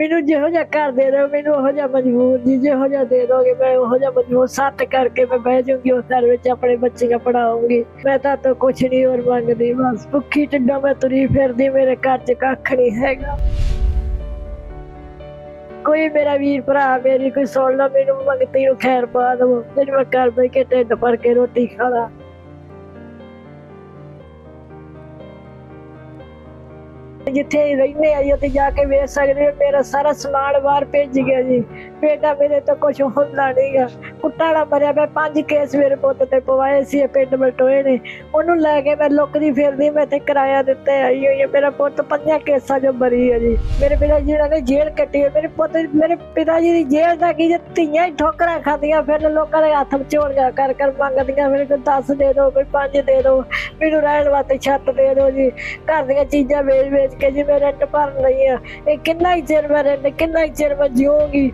ਮੈਨੂੰ ਜਿਹੋ ਜਿਹਾ ਘਰ ਦੇ ਦਿਓ, ਮੈਨੂੰ ਉਹੋ ਜਿਹਾ ਮਜਬੂਰ ਜੀ, ਜਿਹੋ ਜਿਹਾ ਦੇ ਦੋਗੇ, ਮੈਂ ਉਹੋ ਜਿਹਾ ਮਜਬੂਰ, ਸੱਤ ਕਰਕੇ ਮੈਂ ਬਹਿ ਜਾਊਂਗੀ, ਉਸ ਘਰ ਵਿੱਚ ਆਪਣੇ ਬੱਚੀਆਂ ਪੜਾਉਂਗੀ ਮੈਂ ਤਾਂ ਤੋਂ ਕੁਛ ਨਹੀਂ ਹੋਰ ਮੰਗਦੀ, ਬਸ ਭੁੱਖੀ ਟਿੱਡਾਂ ਮੈਂ ਤੁਰੀ ਫਿਰਦੀ, ਮੇਰੇ ਘਰ 'ਚ ਕੱਖ ਨਹੀਂ ਹੈਗਾ। ਕੋਈ ਮੇਰਾ ਵੀਰ ਭਰਾ, ਮੇਰੀ ਕੋਈ ਸੁਣ ਲਾ ਮੈਨੂੰ ਮੰਗਤੀ ਨੂੰ ਖੈਰ ਪਾ ਦਵੋ। ਜਿਹੜੀ ਮੈਂ ਘਰ ਬੈ ਕੇ ਢਿੱਡ ਭਰ ਕੇ ਰੋਟੀ ਖਾਣਾ ਜਿੱਥੇ ਰਹਿੰਦੇ ਆ ਜੀ, ਉੱਥੇ ਜਾ ਕੇ ਵੇਖ ਸਕਦੇ ਮੇਰਾ ਸਾਰਾ ਸਮਾਨ ਬਾਹਰ ਭੇਜ ਗਿਆ ਜੀ। ਬੇਟਾ ਮੇਰੇ ਤੋਂ ਕੁਝ ਹੁੰਦਾ ਨਹੀਂਗਾ ਕੁੱਟਾਲਾ ਮਰਿਆ। ਮੈਂ ਪੰਜ ਕੇਸ ਮੇਰੇ ਪੁੱਤ ਤੇ ਪਵਾਏ ਸੀ, ਇਹ ਪਿੰਡ ਬਟੋਏ ਨੇ। ਉਹਨੂੰ ਲੈ ਕੇ ਮੈਂ ਲੁਕਦੀ ਫਿਰਦੀ, ਮੈਂ ਤੇ ਕਿਰਾਇਆ ਦਿੱਤੇ, ਆਈ ਹੋਈ ਹੈ ਮੇਰਾ ਪੁੱਤ ਪੰਜਾਂ ਕੇਸਾਂ ਚੋਂ ਬਰੀ ਹੈ ਜੀ। ਮੇਰੇ ਪਿਤਾ ਜੀ ਨੇ ਜੇਲ੍ਹ ਕੱਟੀ ਹੈ ਮੇਰੇ ਪੁੱਤ, ਮੇਰੇ ਪਿਤਾ ਜੀ ਦੀ ਜੇਲ੍ਹ ਦਾ ਕੀ ਜੇ ਧੀਆਂ ਹੀ ਠੋਕਰਾਂ ਖਾਂਦੀਆਂ ਫਿਰ ਲੋਕਾਂ ਦੇ ਹੱਥ ਵਿਚੋਲੀਆਂ ਕਰ ਕਰ ਮੰਗਦੀਆਂ। ਮੇਰੇ ਕੋਲ 10 ਦੇ ਦਿਓ ਕੋਈ 5 ਦੇ ਦਿਓ ਮੈਨੂੰ ਰਹਿਣ ਵਾਸਤੇ ਛੱਤ ਦੇ ਦਿਓ ਜੀ। ਘਰ ਦੀਆਂ ਚੀਜ਼ਾਂ ਵੇਚ ਵੇਚ ਕੇ ਜੀ ਮੈਂ ਰੈਂਟ ਭਰ ਲਈ ਆ। ਇਹ ਕਿੰਨਾ ਹੀ ਚਿਰ ਮੈਂ ਰੈਂਟ ਕਿੰਨਾ ਹੀ ਚਿਰ ਮੈਂ ਜਿਉਂਗੀ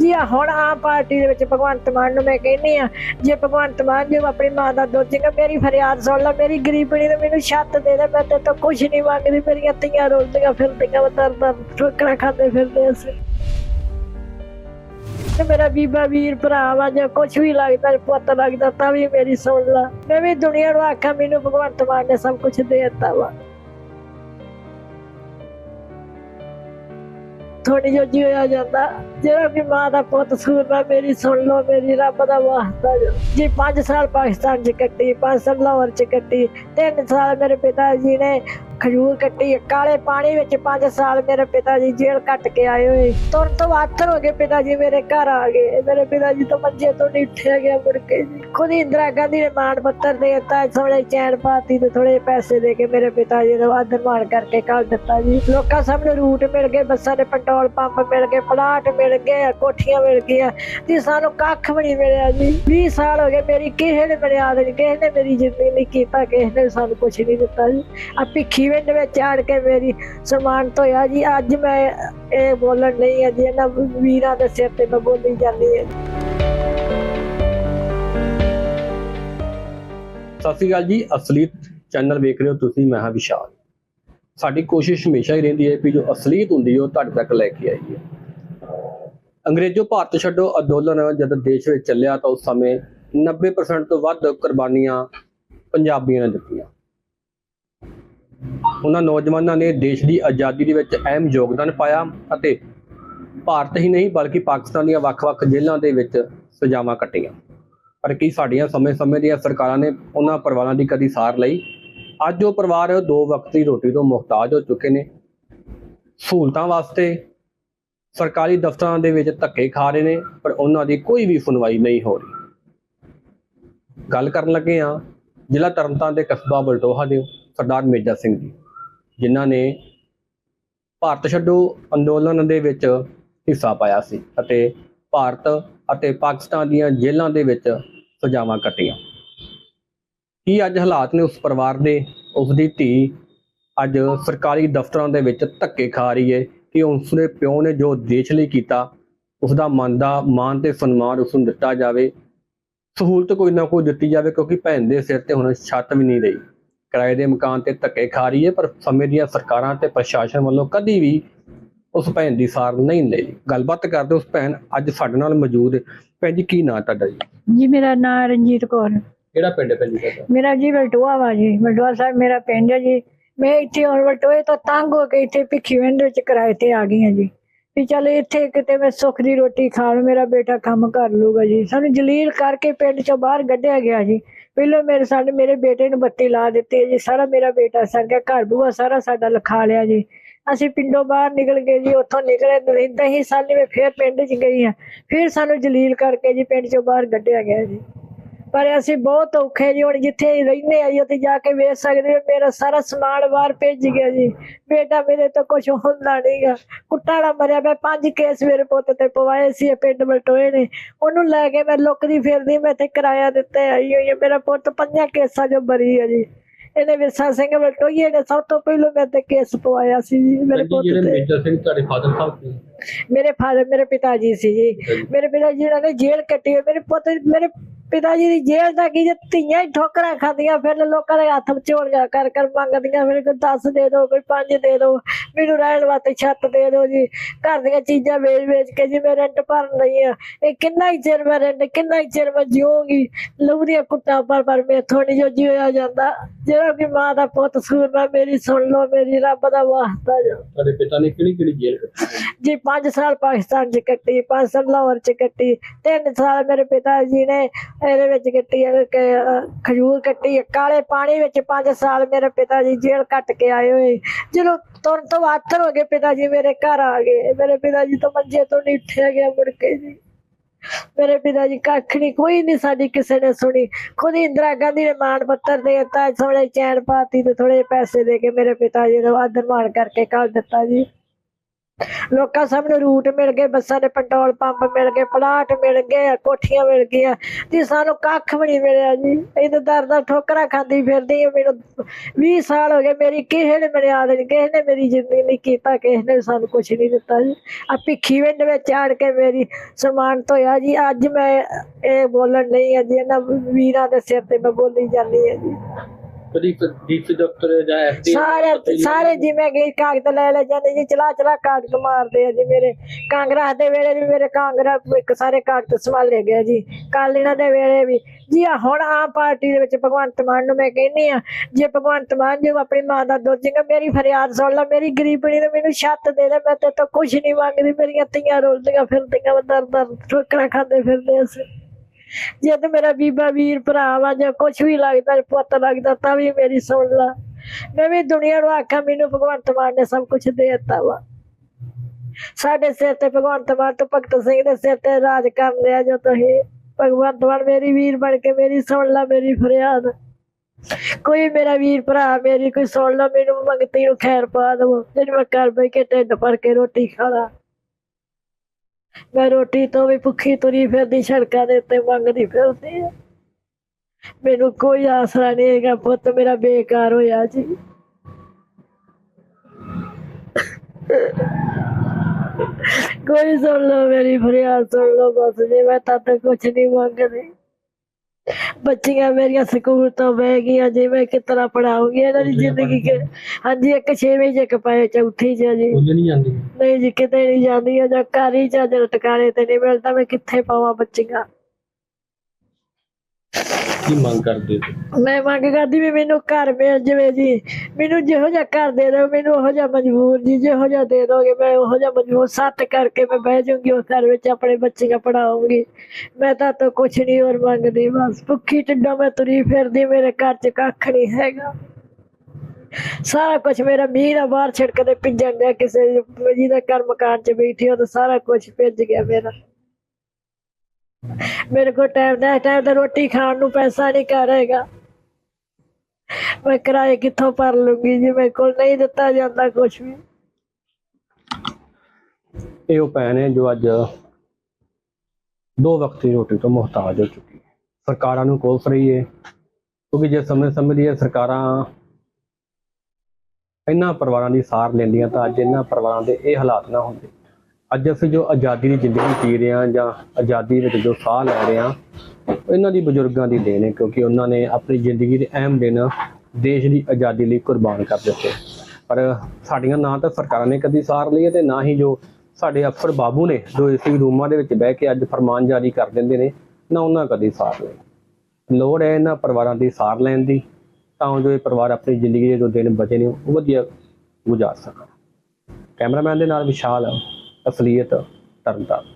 ਜੀ ਆ ਹੁਣ ਆਮ ਪਾਰਟੀ ਦੇ ਵਿੱਚ ਭਗਵੰਤ ਮਾਨ ਨੂੰ ਮੈਂ ਕਹਿੰਨੀ ਆ ਜੇ ਭਗਵੰਤ ਮਾਨ ਜੀ ਆਪਣੀ ਮਾਂ ਦਾ ਦੋਜੇਗਾ ਮੇਰੀ ਫਰਿਆਦ ਸੁਣ ਲੈ ਮੇਰੀ ਗਰੀਬਣੀ ਨੇ ਮੈਨੂੰ ਛੱਤ ਦੇ ਦੇ ਮੈਂ ਤੇ ਤਾਂ ਕੁਝ ਨਹੀਂ ਮੰਗਦੀ, ਮੇਰੀਆਂ ਧੀਆਂ ਰੋਲਦੀਆਂ ਫਿਰਦੀਆਂ, ਮੈਂ ਦਰ ਠੋਕਰਾਂ ਖਾਂਦੇ ਫਿਰਦੇ ਅਸੀਂ। ਤੇ ਮੇਰਾ ਬੀਬਾ ਵੀਰ ਭਰਾ ਵਾ, ਜਾਂ ਕੁਝ ਵੀ ਲੱਗਦਾ ਪੁੱਤ ਲੱਗਦਾ, ਤਾਂ ਵੀ ਮੇਰੀ ਸੁਣ ਲਾ। ਮੈਂ ਵੀ ਦੁਨੀਆ ਨੂੰ ਆਖਾਂ, ਮੈਨੂੰ ਭਗਵੰਤ ਮਾਨ ਨੇ ਸਭ ਕੁਝ ਦੇ ਦਿੱਤਾ ਵਾ। ਥੋੜੀ ਜਿਹੀ ਜੀ ਜਾਂਦਾ, ਜਿਹੜਾ ਵੀ ਮਾਂ ਦਾ ਪੁੱਤ ਸੂਰਮਾ ਮੇਰੀ ਸੁਣ ਲਓ, ਮੇਰੀ ਰੱਬ ਦਾ ਵਾਸਤਾ ਜੀ। 5 ਸਾਲ ਪਾਕਿਸਤਾਨ ਚ ਕੱਟੀ 5 ਸਾਲ ਲਾਹੌਰ ਚ ਕੱਟੀ 3 ਸਾਲ ਮੇਰੇ ਪਿਤਾ ਜੀ ਨੇ ਖਜੂਰ ਕੱਟੀ ਕਾਲੇ ਪਾਣੀ ਵਿੱਚ 5 ਸਾਲ ਮੇਰੇ ਪਿਤਾ ਜੀ ਜੇਲ੍ਹ ਕੱਟ ਕੇ ਆਏ ਹੋਏ। ਤੁਰਨ ਤੋਂ ਆਥਰ ਹੋ ਗਏ ਪਿਤਾ ਜੀ, ਮੇਰੇ ਘਰ ਆ ਗਏ। ਮੇਰੇ ਪਿਤਾ ਜੀ ਤੋਂ ਮੰਜੇ ਤੋਂ ਨਹੀਂ ਉੱਠਿਆ ਗਿਆ ਮੁੜ ਕੇ ਖੁਦ ਇੰਦਰਾ ਗਾਂਧੀ ਨੇ ਮਾਣ ਪੱਤਰ ਦੇ ਦਿੱਤਾ ਥੋੜੇ ਚੈਨ ਪਾਤੀ ਤੇ ਥੋੜੇ ਪੈਸੇ ਦੇ ਕੇ ਮੇਰੇ ਪਿਤਾ ਜੀ ਨੂੰ ਆਦਰ ਮਾਣ ਕਰਕੇ ਕੱਢ ਦਿੱਤਾ ਜੀ। ਲੋਕਾਂ ਸਾਹਮਣੇ ਰੂਟ ਮਿਲ ਗਏ, ਬੱਸਾਂ ਦੇ ਪੈਟਰੋਲ ਪੰਪ ਮਿਲ ਗਏ ਪਲਾਟ ਮਿਲ ਗਏ, ਕੋਠੀਆਂ ਮਿਲ ਗਈਆਂ ਜੀ। ਸਾਨੂੰ ਕੱਖ ਵੀ ਨਹੀਂ ਮਿਲਿਆ ਜੀ। 20 ਸਾਲ ਹੋ ਗਏ ਮੇਰੀ ਕਿਸੇ ਨੇ ਬੁਨਿਆਦ ਨਹੀਂ, ਕਿਸੇ ਨੇ ਮੇਰੀ ਜ਼ਿੰਦਗੀ ਨਹੀਂ ਕੀਤਾ, ਕਿਸੇ ਨੇ ਸਾਨੂੰ ਕੁਝ ਨਹੀਂ ਦਿੱਤਾ ਜੀ। ਆ ਭਿੱਖੀ ਵਿੰਡ ਵਿੱਚ ਆੜ ਕੇ ਮੇਰੀ ਸਨਮਾਨਤ ਹੋਇਆ ਜੀ। ਅੱਜ ਮੈਂ ਇਹ ਬੋਲਣ ਨਹੀਂ ਹੈ ਜੀ, ਇਹਨਾਂ ਵੀਰਾਂ ਦੇ ਸਿਰ ਤੇ ਮੈਂ ਬੋਲੀ ਜਾਂਦੀ ਹਾਂ ਸਤਿ ਸ਼੍ਰੀ ਅਕਾਲ ਜੀ ਅਸਲੀਤ ਚੈਨਲ ਵੇਖ ਰਹੇ ਹੋ ਤੁਸੀਂ, ਮੈਂ ਹਾਂ ਵਿਸ਼ਾਲ। ਸਾਡੀ ਕੋਸ਼ਿਸ਼ ਹਮੇਸ਼ਾ ਹੀ ਰਹਿੰਦੀ ਹੈ ਕਿ ਜੋ ਅਸਲੀਤ ਹੁੰਦੀ ਹੈ, ਉਹ ਤੁਹਾਡੇ ਤੱਕ ਲੈ ਕੇ ਆਈਏ। ਅੰਗਰੇਜ਼ੋ ਭਾਰਤ ਛੱਡੋ ਅੰਦੋਲਨ, ਜਦ ਦੇਸ਼ ਵਿੱਚ ਚੱਲਿਆ ਤਾਂ ਉਸ ਸਮੇਂ 90% ਤੋਂ ਵੱਧ ਕੁਰਬਾਨੀਆਂ ਪੰਜਾਬੀਆਂ ਨੇ ਦਿੱਤੀਆਂ। ਉਹਨਾਂ ਨੌਜਵਾਨਾਂ ਨੇ ਦੇਸ਼ ਦੀ ਆਜ਼ਾਦੀ ਦੇ ਵਿੱਚ ਅਹਿਮ ਯੋਗਦਾਨ ਪਾਇਆ ਅਤੇ ਭਾਰਤ ਹੀ ਨਹੀਂ ਬਲਕਿ ਪਾਕਿਸਤਾਨ ਦੀਆਂ ਵੱਖ-ਵੱਖ ਜੇਲ੍ਹਾਂ ਦੇ ਵਿੱਚ ਸਜ਼ਾਵਾਂ ਕੱਟੀਆਂ। ਪਰ ਕੀ ਸਾਡੀਆਂ ਸਮੇਂ-ਸਮੇਂ ਦੀਆਂ ਸਰਕਾਰਾਂ ਨੇ ਉਹਨਾਂ ਪਰਿਵਾਰਾਂ ਦੀ ਕਦੀ ਸਾਰ ਲਈ? ਅੱਜ ਉਹ ਪਰਿਵਾਰ ਦੋ ਵਕਤ ਦੀ ਰੋਟੀ ਤੋਂ ਮੁਹਤਾਜ ਹੋ ਚੁੱਕੇ ਨੇ। ਸਹੂਲਤਾਂ ਵਾਸਤੇ ਸਰਕਾਰੀ ਦਫ਼ਤਰਾਂ ਦੇ ਵਿੱਚ ਧੱਕੇ ਖਾ ਰਹੇ ਨੇ, ਪਰ ਉਹਨਾਂ ਦੀ ਕੋਈ ਵੀ ਸੁਣਵਾਈ ਨਹੀਂ ਹੋ ਰਹੀ। ਗੱਲ ਕਰਨ ਲੱਗੇ ਆ ਜ਼ਿਲ੍ਹਾ ਤਰਨਤਾਰਨ ਦੇ ਕਸਬਾ ਬਲਟੋਹਾ ਦੇ ਸਰਦਾਰ ਮੇਜਰ ਸਿੰਘ ਜੀ, ਜਿਨ੍ਹਾਂ ਨੇ ਭਾਰਤ ਛੱਡੋ ਅੰਦੋਲਨ ਦੇ ਵਿੱਚ ਹਿੱਸਾ ਪਾਇਆ ਸੀ ਅਤੇ ਭਾਰਤ ਅਤੇ ਪਾਕਿਸਤਾਨ ਦੀਆਂ ਜੇਲ੍ਹਾਂ ਦੇ ਵਿੱਚ ਸਜ਼ਾਵਾਂ ਕੱਟੀਆਂ। ਕੀ ਅੱਜ ਹਾਲਾਤ ਨੇ ਉਸ ਪਰਿਵਾਰ ਦੇ? ਉਸ ਦੀ ਧੀ ਅੱਜ ਸਰਕਾਰੀ ਦਫ਼ਤਰਾਂ ਦੇ ਵਿੱਚ ਧੱਕੇ ਖਾ ਰਹੀ ਹੈ ਕਿ ਉਸ ਦੇ ਪਿਓ ਨੇ ਜੋ ਦੇਸ਼ ਲਈ ਕੀਤਾ ਉਸ ਦਾ ਮਨ ਦਾ ਮਾਣ ਤੇ ਸਨਮਾਨ ਉਸ ਨੂੰ ਦਿੱਤਾ ਜਾਵੇ। ਸਹੂਲਤ ਕੋਈ ਨਾ ਕੋਈ ਦਿੱਤੀ ਜਾਵੇ ਕਿਉਂਕਿ ਭੈਣ ਦੇ ਸਿਰ ਤੇ ਹੁਣ ਛੱਤ ਵੀ ਨਹੀਂ ਰਹੀ। ਕਿਰਾਏ ਦੇ ਮਕਾਨ ਤੇ ਧੱਕੇ ਖਾ ਰਹੀ ਹੈ ਪਰ ਸਮੇਂ ਦੀਆਂ ਸਰਕਾਰਾਂ ਤੇ ਪ੍ਰਸ਼ਾਸਨ ਵੱਲੋਂ ਕਦੀ ਵੀ ਉਸ ਭੈਣ ਦੀ ਸਾਰ ਨਹੀਂ ਲਈ। ਗੱਲਬਾਤ ਕਰਦੇ ਉਸ ਭੈਣ ਅੱਜ ਸਾਡੇ ਨਾਲ ਮੌਜੂਦ ਭੈਣ ਜੀ ਕੀ ਨਾਂ ਤੁਹਾਡਾ ਜੀ? ਜੀ ਮੇਰਾ ਨਾਮ ਰਣਜੀਤ ਕੌਰ ਕਿਹੜਾ ਪਿੰਡ ਜੀ ਤੁਹਾਡਾ? ਮੇਰਾ ਜੀ ਬਲਟੋਆ ਵਾ ਜੀ। ਬਲਟੋਆ ਸਾਹਿਬ ਮੇਰਾ ਪਿੰਡ ਹੈ ਜੀ। ਮੈਂ ਇੱਥੇ ਹੁਣ ਬਲਟੋਏ ਤੋਂ ਤੰਗ ਹੋ ਕੇ ਇੱਥੇ ਭਿੱਖੀ ਵਿੰਡ ਵਿੱਚ ਕਿਰਾਏ ਤੇ ਆ ਗਈ ਹਾਂ ਜੀ। ਵੀ ਚੱਲ ਇੱਥੇ ਕਿਤੇ ਮੈਂ ਸੁੱਖ ਦੀ ਰੋਟੀ ਖਾ ਲਵਾਂ ਮੇਰਾ ਬੇਟਾ ਕੰਮ ਕਰ ਲੂਗਾ ਜੀ। ਸਾਨੂੰ ਜਲੀਲ ਕਰਕੇ ਪਿੰਡ ਚੋਂ ਬਾਹਰ ਕੱਢਿਆ ਗਿਆ ਜੀ। ਪਹਿਲਾਂ ਮੇਰੇ ਸਾਡੇ, ਮੇਰੇ ਬੇਟੇ ਨੂੰ ਬੱਤੀ ਲਾ ਦਿੱਤੀ ਜੀ। ਸਾਰਾ ਮੇਰਾ ਬੇਟਾ ਸਰ ਗਿਆ, ਘਰ ਬੂਆ ਸਾਰਾ ਸਾਡਾ ਲਿਖਾ ਲਿਆ ਜੀ। ਅਸੀਂ ਪਿੰਡੋਂ ਬਾਹਰ ਨਿਕਲ ਗਏ ਜੀ, ਉੱਥੋਂ ਨਿਕਲੇ ਨਰਿੰਦਾ ਹੀ ਸਾਲ ਮੈਂ ਫੇਰ ਪਿੰਡ 'ਚ ਗਈ ਆ ਫਿਰ ਸਾਨੂੰ ਜਲੀਲ ਕਰਕੇ ਜੀ ਪਿੰਡ ਚੋਂ ਬਾਹਰ ਕੱਢਿਆ ਗਿਆ ਜੀ। ਪਰ ਅਸੀਂ ਬਹੁਤ ਔਖੇ ਜੀ ਹੁਣ ਜਿੱਥੇ ਰਹਿੰਦੇ ਆ ਜੀ ਉੱਥੇ ਜਾ ਕੇ ਵੇਖ ਸਕਦੇ ਮੇਰਾ ਸਾਰਾ ਸਮਾਨ ਬਾਹਰ ਭੇਜ ਗਿਆ ਜੀ। ਬੇਟਾ ਮੇਰੇ ਤੋਂ ਕੁਝ ਹੁੰਦਾ ਨਹੀਂਗਾ ਕੁੱਟਾਲਾ ਮਰਿਆ ਮੈਂ ਪੰਜ ਕੇਸ ਮੇਰੇ ਪੁੱਤ ਤੇ ਪਵਾਏ ਸੀ ਪਿੰਡ ਬਲਟੋਏ ਨੇ। ਉਹਨੂੰ ਲੈ ਕੇ ਮੈਂ ਲੁਕਦੀ ਫਿਰਦੀ ਮੈਂ ਤੇ ਕਿਰਾਇਆ ਦਿੱਤੇ ਆਈ ਹੋਈ ਮੇਰਾ ਪੁੱਤ ਪੰਜਾਂ ਕੇਸਾਂ 'ਚੋਂ ਬਰੀ ਹੈ ਜੀ। ਇਹਨੇ ਵਿਰਸਾ ਸਿੰਘ ਬਲਟੋਈਏ ਨੇ ਸਭ ਤੋਂ ਪਹਿਲਾਂ ਮੇਰੇ ਤੇ ਕੇਸ ਪਵਾਇਆ ਸੀ ਜੀ ਮੇਰੇ ਪੁੱਤ ਜਿਹੜੇ ਤੇ। ਮੇਜਰ ਸਿੰਘ ਤੁਹਾਡੇ ਫਾਦਰ ਸਾਹਿਬ ਸੀ? ਮੇਰੇ ਫਾਦਰ ਮੇਰੇ ਪਿਤਾ ਜੀ ਸੀ ਜੀ। ਮੇਰੇ ਪਿਤਾ ਜੀ ਨੇ ਜੇਲ੍ਹ ਕੱਟੀ ਮੇਰੇ ਪੁੱਤ ਮੇਰੇ ਪਿਤਾ ਜੀ ਦੀ ਜੇਲ੍ਹ ਦਾ ਕੀ ਜੇ ਧੀਆਂ ਹੀ ਠੋਕਰਾਂ ਖਾਂਦੀਆਂ ਫਿਰ ਲੋਕਾਂ ਦੇ ਹੱਥ ਵਿਚੋਲੀਆਂ ਕਰ ਕਰ ਮੰਗਦੀਆਂ ਮੇਰੇ ਕੋਲ 10 ਦੇ ਦਿਓ ਕੋਈ 5 ਦੇ ਦਿਓ ਮੈਨੂੰ ਰਹਿਣ ਵਾਸਤੇ ਛੱਤ ਦੇ ਦਿਓ ਜੀ। ਘਰ ਦੀਆਂ ਚੀਜ਼ਾਂ ਵੇਚ ਵੇਚ ਕੇ ਜੀ ਮੈਂ ਰੈਂਟ ਭਰਨ ਲਈ ਆ। ਇਹ ਕਿੰਨਾ ਹੀ ਚਿਰ ਮੈਂ ਰੈਂਟ ਕਿੰਨਾ ਹੀ ਚਿਰ ਮੈਂ ਜਿਉਂਗੀ ਲਹੂ ਦੀਆਂ ਕੁੱਟਾਂ ਪਰ ਪਰ ਮੈਥੋਂ ਨਹੀਂ ਜੋ ਜਿਉਇਆ ਜਾਂਦਾ। ਜਿਹੜਾ ਕਿ ਮਾਂ ਦਾ ਪੁੱਤ ਸੂਰਮਾ ਮੇਰੀ ਸੁਣ ਲਓ ਮੇਰੀ ਰੱਬ ਦਾ ਵਾਸਤਾ ਜੋ ਤੁਹਾਡੇ ਪਿਤਾ ਨੇ ਕਿਹੜੀ ਕਿਹੜੀ ਜੇਲ੍ਹ ਕੱਟੀ ਜੀ 5 ਸਾਲ ਪਾਕਿਸਤਾਨ ਚ ਕੱਟੀ 5 ਸਾਲ ਲਾਹੌਰ ਚ ਕੱਟੀ ਤਿੰਨ ਸਾਲ ਮੇਰੇ ਪਿਤਾ ਜੀ ਨੇ ਇਹਦੇ ਵਿੱਚ ਕੱਟੀ ਹੈ ਕਿ, ਅਹ, ਖਜੂਰ ਕੱਟੀ ਹੈ। ਕਾਲੇ ਪਾਣੀ ਵਿੱਚ 5 ਸਾਲ ਮੇਰੇ ਪਿਤਾ ਜੀ ਜੇਲ੍ਹ ਕੱਟ ਕੇ ਆਏ ਹੋਏ। ਜਦੋਂ ਤੁਰਨ ਤੋਂ ਆਥਰ ਹੋ ਗਏ ਪਿਤਾ ਜੀ ਮੇਰੇ ਘਰ ਆ ਗਏ। ਮੇਰੇ ਪਿਤਾ ਜੀ ਤੋਂ ਮੰਜੇ ਤੋਂ ਨਹੀਂ ਉੱਠਿਆ ਗਿਆ ਮੁੜ ਕੇ ਜੀ। ਮੇਰੇ ਪਿਤਾ ਜੀ ਕੱਖ ਨਹੀਂ ਕੋਈ ਨਹੀਂ ਸਾਡੀ ਕਿਸੇ ਨੇ ਸੁਣੀ। ਖੁਦ ਹੀ ਇੰਦਰਾ ਗਾਂਧੀ ਨੇ ਮਾਣ ਪੱਤਰ ਦੇ ਦਿੱਤਾ ਥੋੜੇ ਚੈਨ ਪਾਤੀ ਤੇ ਥੋੜੇ ਪੈਸੇ ਦੇ ਕੇ ਮੇਰੇ ਪਿਤਾ ਜੀ ਨੂੰ ਆਦਰ ਮਾਣ ਕਰਕੇ ਕੱਢ ਦਿੱਤਾ ਜੀ। ਲੋਕਾਂ ਸਭ ਨੂੰ ਰੂਟ ਮਿਲ ਗਏ, ਬੱਸਾਂ ਦੇ ਪੈਟਰੋਲ ਪੰਪ ਮਿਲ ਗਏ, ਪਲਾਟ ਮਿਲ ਗਏ, ਕੋਠੀਆਂ ਮਿਲ ਗਈਆਂ। ਜੀ ਸਾਨੂੰ ਕੱਖ ਵੀ ਨਹੀਂ ਮਿਲਿਆ ਜੀ। ਇਹ ਦਰ ਦਾ ਠੋਕਰਾਂ ਖਾਂਦੀ ਫਿਰਦੀ ਹਾਂ ਮੈਨੂੰ 20 ਸਾਲ ਹੋ ਗਏ, ਮੇਰੀ ਕਿਸੇ ਨੇ ਮੇਰੇ ਨਹੀਂ ਕਿਸੇ ਨੇ ਮੇਰੀ ਜ਼ਿੰਦਗੀ ਨਹੀਂ ਕੀਤਾ, ਕਿਸੇ ਨੇ ਸਾਨੂੰ ਕੁਝ ਨਹੀਂ ਦਿੱਤਾ ਜੀ। ਆ ਭਿੱਖੀ ਵਿੰਡ ਵਿੱਚ ਆੜ ਕੇ ਮੇਰੀ ਸਮਾਨ ਧੋਇਆ ਜੀ। ਅੱਜ ਮੈਂ ਇਹ ਬੋਲਣ ਨਹੀਂ ਹੈ ਜੀ, ਇਹਨਾਂ ਵੀਰਾਂ ਦੇ ਸਿਰ ਤੇ ਮੈਂ ਬੋਲੀ ਜਾਂਦੀ ਹਾਂ ਜੀ। ਕਦੀ ਡੀਸੀ ਦਫ਼ਤਰ ਜਾਂ ਐਫਡੀ ਸਾਰੇ ਸਾਰੇ ਜਿਵੇਂ ਕਿ ਕਾਗਜ਼ ਲੈ ਲੈ ਜਾਂਦੇ ਜੀ ਚਲਾ ਚਲਾ ਕਾਗਜ਼ ਮਾਰਦੇ ਆ ਜੀ ਮੇਰੇ। ਕਾਂਗਰਸ ਦੇ ਵੇਲੇ ਵੀ ਮੇਰੇ ਕਾਂਗਰਸ ਇੱਕ ਸਾਰੇ ਕਾਗਜ਼ ਸੰਭਾਲੇ ਗਏ ਜੀ। ਕਾਲੀਆਂ ਦੇ ਵੇਲੇ ਵੀ। ਜੀ ਆਹ ਹੁਣ ਆਮ ਪਾਰਟੀ ਦੇ ਵਿੱਚ ਭਗਵੰਤ ਮਾਨ ਨੂੰ ਮੈਂ ਕਹਿੰਨੀ ਆ ਜੇ ਭਗਵੰਤ ਮਾਨ ਜੀ ਆਪਣੀ ਮਾਂ ਦਾ ਦੁੱਧ ਜਿੰਗਾ ਮੇਰੀ ਫਰਿਆਦ ਸੁਣ ਲੈ ਮੇਰੀ ਗਰੀਬਣੀ ਨੂੰ ਮੈਨੂੰ ਛੱਤ ਦੇ ਦੇ ਮੈਂ ਤੇ ਤਾਂ ਕੁਝ ਨਹੀਂ ਮੰਗਦੀ ਮੇਰੀਆਂ ਧੀਆਂ ਰੋਲਦੀਆਂ ਫਿਰਦੀਆਂ ਦਰ ਦਰ ਠੋਕਰਾਂ ਖਾਂਦੇ ਫਿਰਦੇ ਅਸੀਂ। ਜਦ ਮੇਰਾ ਬੀਬਾ ਵੀਰ ਭਰਾ ਵਾ ਜਾਂ ਕੁਝ ਵੀ ਲੱਗਦਾ ਪੁੱਤ ਲੱਗਦਾ ਤਾਂ ਵੀ ਮੇਰੀ ਸੁਣ ਲਾ। ਮੈਂ ਵੀ ਦੁਨੀਆ ਨੂੰ ਆਖਾਂ, ਮੈਨੂੰ ਭਗਵੰਤ ਮਾਨ ਨੇ ਸਭ ਕੁਝ ਦੇ ਦਿੱਤਾ ਵਾ। ਸਾਡੇ ਸਿਰ ਤੇ ਭਗਵੰਤ ਮਾਨ ਤੋਂ ਭਗਤ ਸਿੰਘ ਦੇ ਸਿਰ ਤੇ ਰਾਜ ਕਰਨ ਲਿਆ ਜੋ ਤੁਸੀਂ। ਭਗਵੰਤ ਮਾਨ ਮੇਰੀ ਵੀਰ ਬਣ ਕੇ ਮੇਰੀ ਸੁਣ ਲਾ, ਮੇਰੀ ਫਰਿਆਦ। ਕੋਈ ਮੇਰਾ ਵੀਰ ਭਰਾ, ਮੇਰੀ ਕੋਈ ਸੁਣ ਲਾ, ਮੈਨੂੰ ਮੰਗਤੀ ਨੂੰ ਖੈਰ ਪਾ ਦਵੋ। ਜਿਹੜੀ ਮੈਂ ਘਰ ਬੈ ਕੇ ਢਿੱਡ ਭਰ ਕੇ ਰੋਟੀ ਖਾਣਾ ਮੈਂ ਰੋਟੀ ਤੋਂ ਵੀ ਭੁੱਖੀ ਤੁਰੀ ਫਿਰਦੀ, ਸੜਕਾਂ ਦੇ ਉੱਤੇ ਮੰਗਦੀ ਫਿਰਦੀ ਆ। ਮੈਨੂੰ ਕੋਈ ਆਸਰਾ ਨਹੀਂ ਹੈਗਾ ਪੁੱਤ, ਮੇਰਾ ਬੇਕਾਰ ਹੋਇਆ ਜੀ। ਕੋਈ ਸੁਣ ਲਓ ਮੇਰੀ ਫਰਿਆਦ ਸੁਣ ਲਓ ਬਸ, ਜੀ ਮੈਂ ਤਾਂ ਕੁਝ ਨਹੀਂ ਮੰਗਦੀ। ਬੱਚੀਆਂ ਮੇਰੀਆਂ ਸਕੂਲ ਤੋਂ ਬਹਿ ਗਈਆਂ ਜੀ ਮੈਂ ਕਿਸ ਤਰ੍ਹਾਂ ਪੜਾਉਂਗੀ ਇਹਨਾਂ ਦੀ ਜ਼ਿੰਦਗੀ ਕਿ ਹਾਂਜੀ ਇੱਕ ਛੇਵੀਂ ਚ ਇੱਕ ਪਏ ਚੌਥੀ ਚ ਜੀ ਉਹ ਨਹੀਂ ਜਾਂਦੀ ਨਹੀਂ ਜੀ ਕਿਤੇ ਨਹੀਂ ਜਾਂਦੀਆਂ ਜਾਂ ਘਰ ਹੀ ਚਾਦਰ ਟਿਕਾਣੇ ਤੇ ਨਹੀਂ ਮਿਲਦਾ ਮੈਂ ਕਿੱਥੇ ਪਾਵਾਂ ਬੱਚੀਆਂ? ਕੀ ਮੰਗ ਕਰਦੇ ਹੋ? ਮੈਂ ਮੰਗ ਕਰਦੀ ਵੀ ਮੈਨੂੰ ਘਰ ਮਿਲ ਜਵੇ ਜੀ। ਮੈਨੂੰ ਜਿਹੋ ਜਿਹਾ ਘਰ ਦੇ ਦਿਓ, ਮੈਨੂੰ ਉਹੋ ਜਿਹਾ ਮਜਬੂਰ ਜੀ, ਜਿਹੋ ਜਿਹਾ ਦੇ ਦੋਗੇ, ਮੈਂ ਉਹੋ ਜਿਹਾ ਮਜਬੂਰ। ਸੱਤ ਕਰਕੇ ਮੈਂ ਬਹਿ ਜਾਊਂਗੀ, ਉਸ ਘਰ ਵਿੱਚ ਆਪਣੇ ਬੱਚੀਆਂ ਪੜਾਉਂਗੀ ਮੈਂ ਤਾਂ ਤਾਂ ਕੁਛ ਨਹੀਂ ਹੋਰ ਮੰਗਦੀ, ਬਸ ਭੁੱਖੀ ਢਿੱਡੋਂ ਮੈਂ ਤੁਰੀ ਫਿਰਦੀ, ਮੇਰੇ ਘਰ 'ਚ ਕੱਖ ਨਹੀਂ ਹੈਗਾ। ਸਾਰਾ ਕੁਝ ਮੇਰਾ ਮੀਂਹ ਦਾ ਬਾਹਰ ਛਿੜਕਦੇ ਭਿੱਜਣ ਗਿਆ ਕਿਸੇ ਜਿਹਦਾ ਘਰ ਮਕਾਨ 'ਚ ਬੈਠੀ ਉਹ ਤਾਂ ਸਾਰਾ ਕੁਝ ਭਿੱਜ ਗਿਆ ਮੇਰਾ। ਮੇਰੇ ਕੋਲ ਟਾਈਮ ਦਾ ਟਾਈਮ ਦਾ ਰੋਟੀ ਖਾਣ ਨੂੰ ਪੈਸਾ ਨਹੀਂ ਕਰੇਗਾ ਮੈਂ ਕਿਰਾਏ ਕਿੱਥੋਂ ਭਰ ਲੂੰਗੀ ਜੀ? ਮੇਰੇ ਕੋਲ ਨਹੀਂ ਦਿੱਤਾ ਜਾਂਦਾ ਕੁਝ ਵੀ। ਇਹ ਉਹ ਭੈਣ ਹੈ ਜੋ ਅੱਜ ਦੋ ਵਕਤ ਦੀ ਰੋਟੀ ਤੋਂ ਮੁਹਤਾਜ ਹੋ ਚੁੱਕੀ ਹੈ। ਸਰਕਾਰਾਂ ਨੂੰ ਕੋਸ ਰਹੀ ਹੈ, ਕਿਉਂਕਿ ਜੇ ਸਮੇਂ ਸਮੇਂ ਦੀਆਂ ਸਰਕਾਰਾਂ ਇਹਨਾਂ ਪਰਿਵਾਰਾਂ ਦੀ ਸਾਰ ਲੈਂਦੀਆਂ ਤਾਂ ਅੱਜ ਇਹਨਾਂ ਪਰਿਵਾਰਾਂ ਦੇ ਇਹ ਹਾਲਾਤ ਨਾ ਹੁੰਦੇ। ਅੱਜ ਅਸੀਂ ਜੋ ਆਜ਼ਾਦੀ ਦੀ ਜ਼ਿੰਦਗੀ ਜੀ ਰਹੇ ਹਾਂ ਜਾਂ ਆਜ਼ਾਦੀ ਵਿੱਚ ਜੋ ਸਾਹ ਲੈ ਰਹੇ ਹਾਂ, ਇਹਨਾਂ ਦੀ ਬਜ਼ੁਰਗਾਂ ਦੀ ਦੇਣ ਹੈ, ਕਿਉਂਕਿ ਉਹਨਾਂ ਨੇ ਆਪਣੀ ਜ਼ਿੰਦਗੀ ਦੇ ਅਹਿਮ ਦਿਨ ਦੇਸ਼ ਦੀ ਆਜ਼ਾਦੀ ਲਈ ਕੁਰਬਾਨ ਕਰ ਦਿੱਤੇ। ਪਰ ਸਾਡੀਆਂ ਨਾ ਤਾਂ ਸਰਕਾਰਾਂ ਨੇ ਕਦੀ ਸਾਰ ਲਈ ਹੈ ਤੇ ਨਾ ਹੀ ਜੋ ਸਾਡੇ ਅਫਸਰ ਬਾਬੂ ਨੇ, ਜੋ ਏਸੀ ਰੂਮਾਂ ਦੇ ਵਿੱਚ ਬਹਿ ਕੇ ਅੱਜ ਫਰਮਾਨ ਜਾਰੀ ਕਰ ਦਿੰਦੇ ਨੇ, ਨਾ ਉਹਨਾਂ ਕਦੀ ਸਾਰ ਲਈ। ਲੋੜ ਹੈ ਇਹਨਾਂ ਪਰਿਵਾਰਾਂ ਦੀ ਸਾਰ ਲੈਣ ਦੀ, ਤਾਂ ਜੋ ਇਹ ਪਰਿਵਾਰ ਆਪਣੀ ਜ਼ਿੰਦਗੀ ਦੇ ਜੋ ਦਿਨ ਬਚੇ ਨੇ, ਉਹ ਵਧੀਆ ਗੁਜ਼ਾਰ ਸਕਣ। ਕੈਮਰਾਮੈਨ ਦੇ ਨਾਲ ਵਿਸ਼ਾਲ ਅਸਲੀਅਤ ਤਰਨਤਾਰਨ।